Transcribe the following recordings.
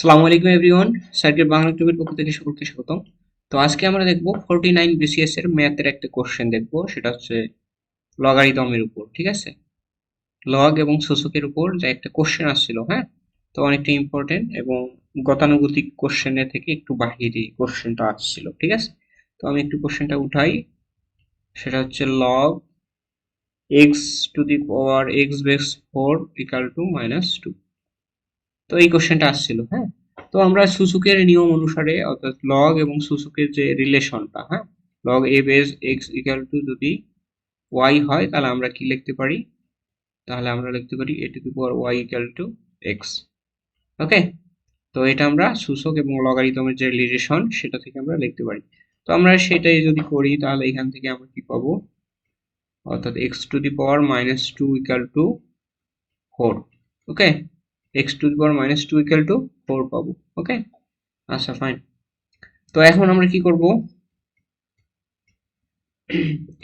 আসসালামু আলাইকুম, everyone. Circle Bangla টিভির পক্ষ থেকে সকলকে স্বাগতম। তো আজকে আমরা দেখব ফোরটি নাইন বিসিএস এর ম্যাথের একটা কোশ্চেন দেখব, সেটা হচ্ছে লগারিদমের উপর, ঠিক আছে? লগ এবং সূচকের উপর যে একটা কোশ্চেন আসছিল হ্যাঁ? তো অনেকটা ইম্পর্টেন্ট এবং গতানুগতিক কোশ্চেনের থেকে একটু বাহিরে কোশ্চেনটা আসছিল, ঠিক আছে? তো আমি একটু কোশ্চেনটা উঠাই। সেটা হচ্ছে log x to the power x base four equal to minus two তো এই কোশ্চেনটা আসছিল হ্যাঁ? তো আমরা সূচকের নিয়ম অনুসারে, অর্থাৎ লগ এবং সূচকের যে রিলেশনটা হ্যাঁ? Log a base x equal to যদি ওয়াই হয়, তাহলে আমরা কি লিখতে পারি? তাহলে আমরা লিখতে পারি a to the power y equal to x okay তো এটা আমরা সূচক এবং লগারিদমের যে রিলেশন সেটা থেকে আমরা লিখতে পারি। তো আমরা সেটাই যদি করি, তাহলে এখান থেকে আমরা কি পাবো? অর্থাৎ x to the power minus two equal to four okay x to the power minus two equal to four পাবো ওকে আচ্ছা ফাইন তো এখন আমরা কি করব?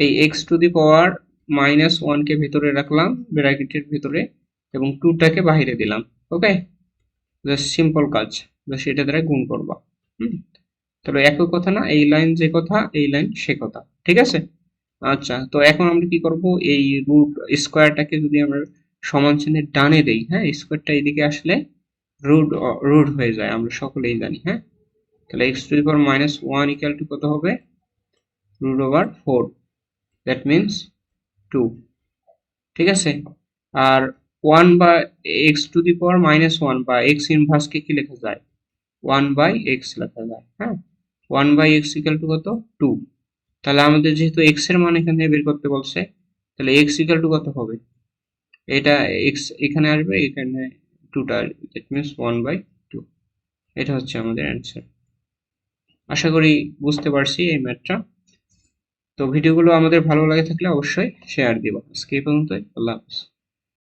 এই x to the power minus ওয়ানকে ভেতরে রাখলাম, ব্র্যাকেটের ভেতরে, এবং টুটাকে বাইরে দিলাম ওকে জাস্ট সিম্পল কাজ জাস্ট এটা দ্বারা গুণ করবা তাহলে একই কথা না, এই লাইন যে কথা, এই লাইন সে কথা, ঠিক আছে? আচ্ছা তো এখন আমরা কি করব? এই রুট স্কোয়ারটাকে যদি আমরা সমান চিহ্নের ডানে দেই হ্যাঁ? স্কোয়ারটা এদিকে আসলে রুট রুট হয়ে যায়, আমরা সকলেই জানি হ্যাঁ? তাহলে x to the power minus one equal to কত হবে? Root over four that means two ঠিক আছে? আর ওয়ান বা x to the power minus one বা এক্স ইনভার্সকে কি লেখা যায়? ওয়ান বাই এক্স লেখা যায় হ্যাঁ? One by x equal to কত? টু তাহলে আমাদের যেহেতু এক্সের মান এখানে বের করতে বলছে, তাহলে এক্স ইকাল টু কত হবে? এটা এক্স এখানে আসবে এখানে টুটা আসবে that means one by two এটা হচ্ছে আমাদের অ্যান্সার আশা করি বুঝতে পারছি এই ম্যাথটা তো ভিডিওগুলো আমাদের ভালো লাগে থাকলে অবশ্যই শেয়ার দিব। আজকে এই পর্যন্তই আল্লাহ হাফিজ।